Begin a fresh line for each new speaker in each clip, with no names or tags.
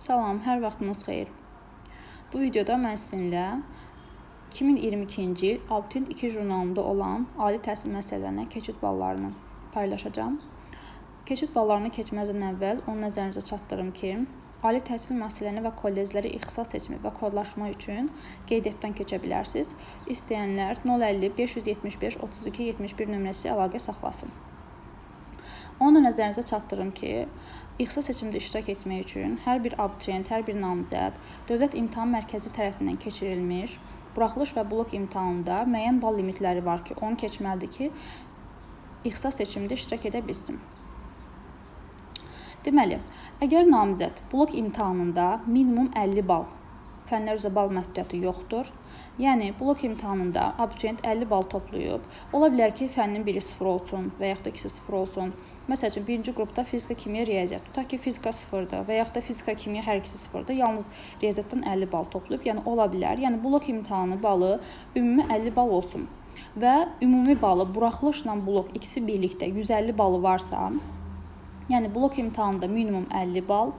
Salam, hər vaxtınız xeyir. Bu videoda mən sizinlə 2022-ci il Abituriyent 2 jurnalında olan ali təhsil məsələlərinə keçid ballarını paylaşacağam. Keçid ballarını keçməzdən əvvəl onu nəzərinizə çatdırım ki, ali təhsil müəssisələrinə və kolleclərə ixtisas seçimi və kodlaşma üçün qeydiyyatdan keçə bilərsiniz. İstəyənlər 050 575 32 71 nömrəsi əlaqə saxlasın. Onu da nəzərinizə çatdırım ki, ixtisas seçimində iştirak etmək üçün hər bir abituriyent, hər bir namizəd Dövlət İmtahan Mərkəzi tərəfindən keçirilmiş buraxılış və blok imtahanında müəyyən bal limitləri var ki, onu keçməlidir ki, ixtisas seçimində iştirak edə bilsin. Deməli, əgər namizəd blok imtahanında minimum 50 bal fənlər üzrə bal məhdudiyyəti yoxdur. Yəni blok imtahanında abituriyent 50 bal toplayıb, ola bilər ki, fənnin biri 0 olsun və yaxud da ikisi 0 olsun. Məsəl birinci qrupda fizika, kimya, riyaziyyat. Tutaq ki, fizika 0-dır və yaxud da fizika, kimya hər ikisi 0-dır. Yalnız riyaziyyatdan 50 bal toplayıb, yəni ola bilər. Yəni blok imtahanı balı ümumi 50 bal olsun və ümumi balı buraxılışla blok ikisi birlikdə 150 balı varsa, yəni blok imtahanında minimum 50 bal,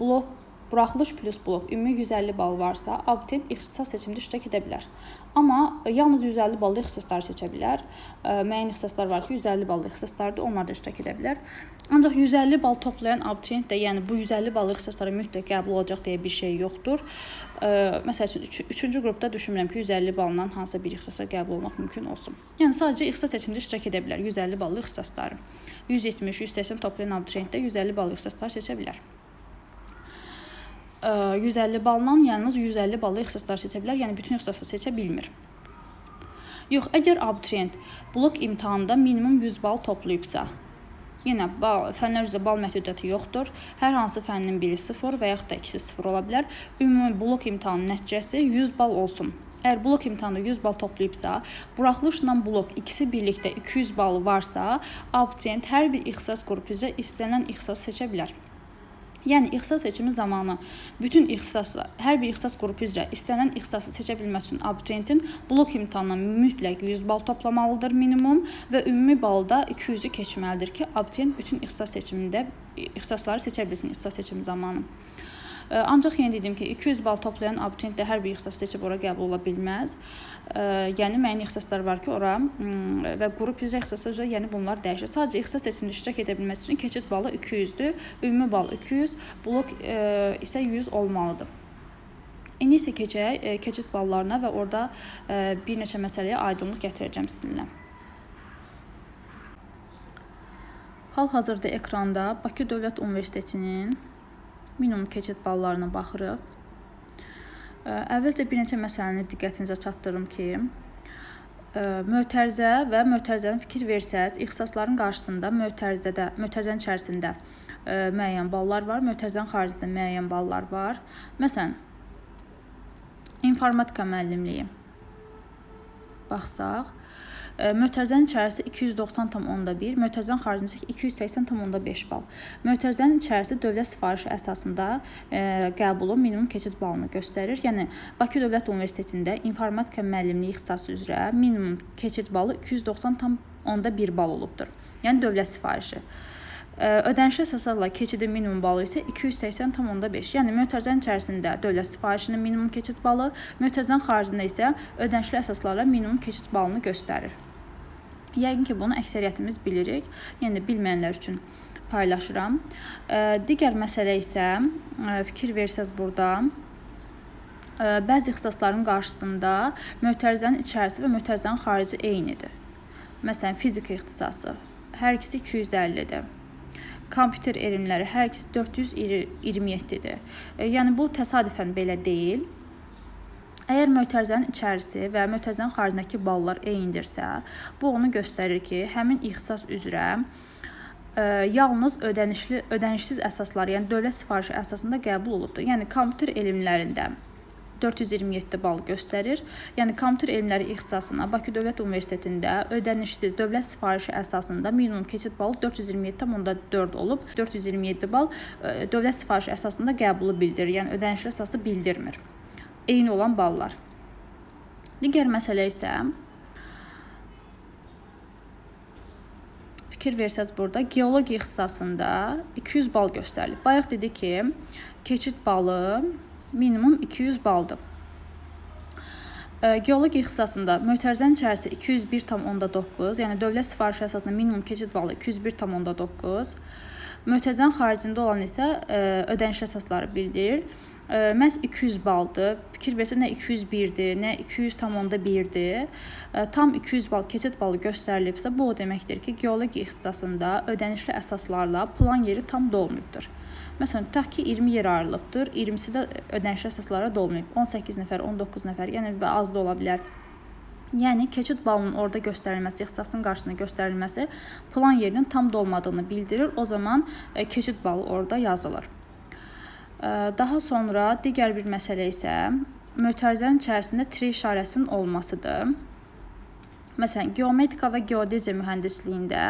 blok buraxılış plus blok ümumi 150 bal varsa, abituriyent ixtisas seçimində iştirak edə bilər. Amma yalnız 150 ballı ixtisasları seçə bilər. E, müəyyən ixtisaslar var ki, 150 ballı ixtisaslardır, onlar da iştirak edə bilər. Ancaq 150 bal toplayan abituriyent də, yəni bu 150 ballı ixtisaslara mütləq qəbul olacaq deyə bir şey yoxdur. E, məsəl üçün 3-cü qrupda düşünmürəm ki, 150 balla hansısa bir ixtisasa qəbul olmaq mümkün olsun. Yəni sadəcə ixtisas seçimində iştirak edə bilər 150 ballı ixtisasları. 170, 180 toplayan abituriyent də 150 ballı ixtisaslar seçə bilər. 150 balla yalnız 150 ballı ixtisaslar seçə bilər, yəni bütün ixtisası seçə bilmir. Yox, əgər abituriyent blok imtahanında minimum 100 bal toplayıbsa, yenə bal, fənlər üzrə bal məhdudiyyəti yoxdur. Hər hansı fənnin biri 0 və yaxud da ikisi 0 ola bilər. Ümumi blok imtahanının nəticəsi 100 bal olsun. Əgər blok imtahanında 100 bal toplayıbsa, buraxılışla blok ikisi birlikdə 200 balı varsa, abituriyent hər bir ixtisas qrupu üzrə istənilən ixtisas seçə bilər. Yəni ixtisas seçimi zamanı bütün ixtisaslar, hər bir ixtisas qrupu üzrə istənilən ixtisası seçə bilməsi üçün abituriyentin blok imtahanından mütləq 100 bal toplamalıdır minimum və ümumi balda 200-ü keçməlidir ki, abituriyent bütün ixtisas seçimində ixtisasları seçə bilsin ixtisas seçimi zamanı. Ancaq yenə dedim ki, 200 bal toplayan abituriyent də hər bir ixtisas seçib ora qəbul ola bilməz. Yəni müəyyən ixtisaslar var ki, ora və qrup üzrə ixtisaslar üzrə, yəni bunlar dəyişir. Sadəcə ixtisas seçimində iştirak edə bilmək üçün keçid balı 200-dür, ümumi bal 200, blok isə 100 olmalıdır. İndi isə keçək keçid ballarına və orada bir neçə məsələyə aydınlıq gətirəcəm sizinlə. Hal-hazırda ekranda Bakı Dövlət Universitetinin minimum keçid ballarına baxırıq. Əvvəlcə bir neçə məsələni diqqətinizə çatdırım ki, mötərizə və mötərizənin fikir versəz, ixtisasların qarşısında mötərizədə, mötərizənin içərisində müəyyən ballar var, mötərizənin xaricində müəyyən ballar var. Məsələn, informatika müəllimliyi baxsaq, Mötərizənin içərisi 290,1, mötərizənin xaricində 280,5 bal. Mötərizənin içərisi dövlət sifarişi əsasında qəbulu minimum keçid balını göstərir. Yəni Bakı Dövlət Universitetində informatika müəllimliyi ixtisası üzrə minimum keçid balı 290,1 bal olubdur. Yəni dövlət sifarişi. Ödənişli əsaslarla keçidin minimum balı isə 280,5. Yəni mötərizənin içərisində dövlət sifarişinin minimum keçid balı, mötərizənin xaricində isə ödənişli əsaslarla minimum keçid balını göstərir. Yəqin ki, bunu əksəriyyətimiz bilirik. Yəni bilməyənlər üçün paylaşıram. Digər məsələ isə fikir versəz burada bəzi ixtisasların qarşısında mötərizənin içərisi və mötərizənin xarici eynidir. Məsələn, fizika ixtisası hər ikisi 250-dir. Kompüter elmləri hər ikisi 427-dir. Yəni bu təsadüfən belə deyil. Əgər mötərizənin içərisi və mötərizənin xaricindəki ballar eynidirsə, bu onu göstərir ki, həmin ixtisas üzrə ə, e, yalnız ödənişli ödənişsiz əsaslar, yəni dövlət sifarişi əsasında qəbul olubdur. Yəni kompüter elmlərində 427 bal göstərir. Yəni kompüter elmləri ixtisasına Bakı Dövlət Universitetində ödənişsiz dövlət sifarişi əsasında minimum keçid balı 427,4 olub. 427 bal e, dövlət sifarişi əsasında qəbulu bildirir. Yəni ödənişli əsası bildirmir eyni olan ballar. Digər məsələ isə fikir versəz burada geologiya ixtisasında 200 bal göstərilib. Bayaq dedi ki, keçid balı minimum 200 baldır. Geologiya ixtisasında mötərizənin içərisi 201,9, yəni dövlət sifarişi əsasında minimum keçid balı 201,9. Mötərizənin xaricində olan isə ödəniş əsasları bildirir. Məhz 200 baldır. Fikir versə nə 201-dir, nə 200,1-dir. Tam 200 bal keçid balı göstərilibsə, bu o deməkdir ki, geologiya ixtisasında ödənişli əsaslarla plan yeri tam dolmayıbdır. Məsələn, tutaq ki, 20 yer ayrılıbdır, 20-si də ödənişli əsaslara dolmayıb. 18 nəfər, 19 nəfər, yəni və az da ola bilər. Yəni keçid balının orada göstərilməsi, ixtisasın qarşısında göstərilməsi plan yerinin tam dolmadığını bildirir. O zaman keçid balı orada yazılır. Daha sonra digər bir məsələ isə mötərizənin içərisində tri işarəsinin olmasıdır. Məsələn, geometrika və geodeziya mühəndisliyində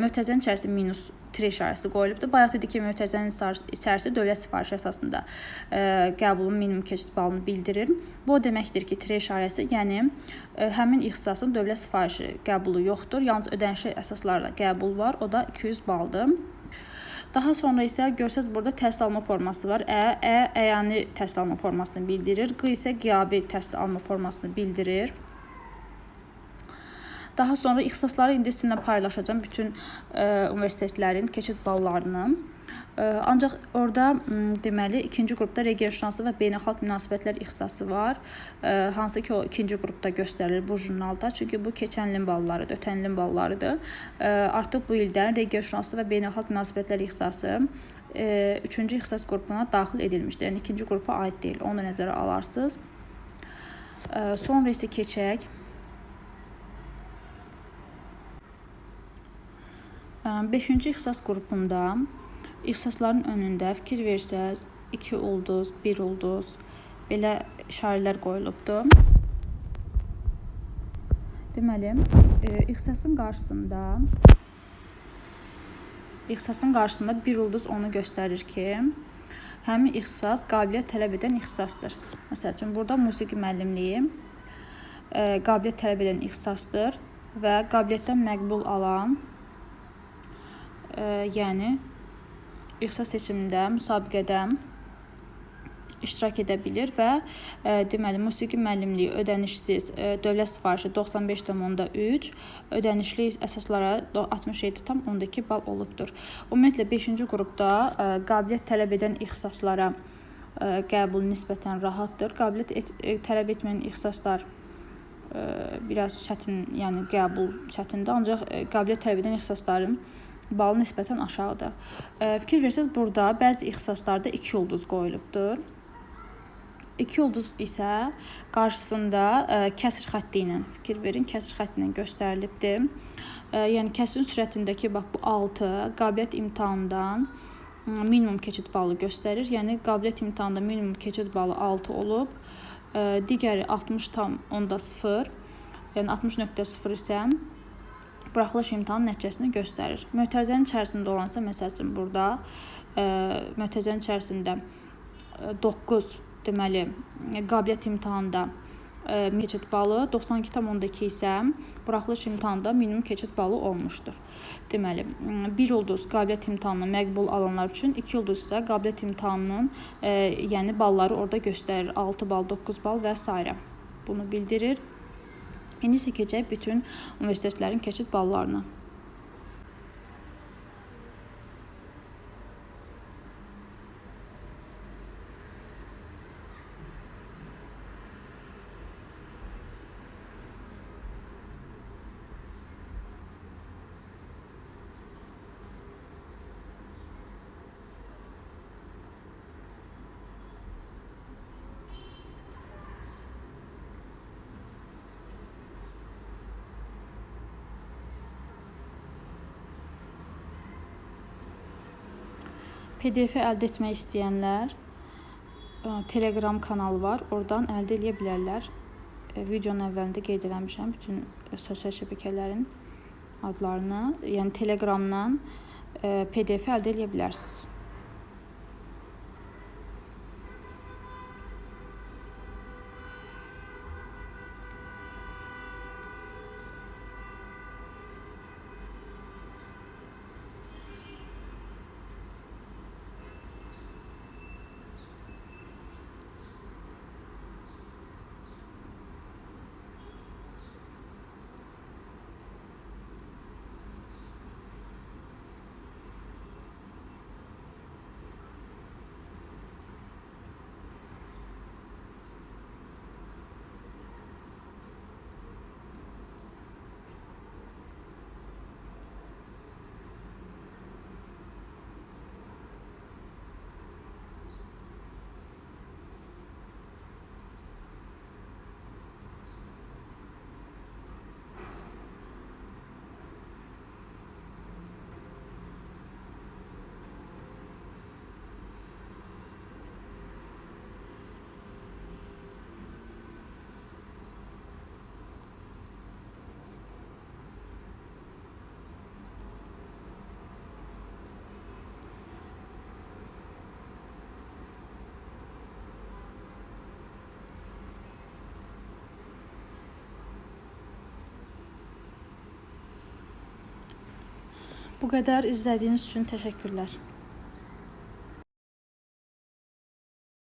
mötərizənin içərisində minus tri işarəsi qoyulubdur. Bayaq dedik ki, mötərizənin içərisi dövlət sifarişi əsasında qəbulun minimum keçid balını bildirir. Bu o deməkdir ki, tri işarəsi, yəni həmin ixtisasın dövlət sifarişi qəbulu yoxdur, yalnız ödənişli əsaslarla qəbul var. O da 200 baldır. Daha sonra isə görsəz burada təhsil alma forması var. Ə, ə əyani təhsil alma formasını bildirir. Q isə qiyabi təhsil alma formasını bildirir. Daha sonra ixtisasları indi sizinlə paylaşacağam bütün ə, universitetlərin keçid ballarını. Ancaq orada deməli ikinci qrupda regionşünası və beynəlxalq münasibətlər ixtisası var. Hansı ki o ikinci qrupda göstərilir bu jurnalda. Çünki bu keçən ilin ballarıdır, ötən ilin ballarıdır. Artıq bu ildən regionşünası və beynəlxalq münasibətlər ixtisası üçüncü ixtisas qrupuna daxil edilmişdir. Yəni ikinci qrupa aid deyil. Onu nəzərə alarsınız. Sonra isə keçək. Beşinci ixtisas qrupunda İxtisasların önündə fikir versəz, 2 ulduz, 1 ulduz belə işarələr qoyulubdur. Deməli, e, ixtisasın qarşısında ixtisasın qarşısında 1 ulduz onu göstərir ki, həmin ixtisas qabiliyyət tələb edən ixtisasdır. Məsəl üçün burada musiqi müəllimliyi e, qabiliyyət tələb edən ixtisasdır və qabiliyyətdən məqbul alan e, yəni ixtisas seçimində, müsabiqədə iştirak edə bilir və e, deməli musiqi müəllimliyi ödənişsiz e, dövlət sifarişi 95.3, ödənişli əsaslara 67.2 bal olubdur. Ümumiyyətlə 5-ci qrupda e, qabiliyyət tələb edən ixtisaslara e, qəbul nisbətən rahatdır. Qabiliyyət et, e, tələb etməyən ixtisaslar e, biraz çətin, yəni qəbul çətindir, ancaq e, qabiliyyət tələb edən ixtisasların balı nisbətən aşağıdır. Fikir versəz burada bəzi ixtisaslarda 2 ulduz qoyulubdur. 2 ulduz isə qarşısında kəsr xətti ilə fikir verin, kəsr xətti ilə göstərilibdir. Yəni kəsrin sürətindəki bax bu 6 qabiliyyət imtahanından minimum keçid balı göstərir. Yəni qabiliyyət imtahanında minimum keçid balı 6 olub. Digəri 60,0, yəni 60.0 isə buraxılış imtahan nəticəsini göstərir. Mötərizənin içərisində olansa, məsəl burada e, mötərizənin içərisində 9 e, deməli qabiliyyət imtahanında e, keçid balı, 92,2 isə buraxılış imtahanında minimum keçid balı olmuşdur. Deməli, 1 ulduz qabiliyyət imtahanına məqbul alanlar üçün, 2 ulduz isə qabiliyyət imtahanının, e, yəni balları orada göstərir. 6 bal, 9 bal və s. Bunu bildirir. İndi isə keçək bütün universitetlərin keçid ballarına. PDF-i əldə etmək istəyənlər e, Telegram kanalı var. Oradan əldə edə bilərlər. E, videonun əvvəlində qeyd etmişəm bütün sosial şəbəkələrin adlarını. Yəni Telegramdan e, PDF-i əldə edə bilərsiniz. Bu qədər izlədiyiniz üçün təşəkkürlər.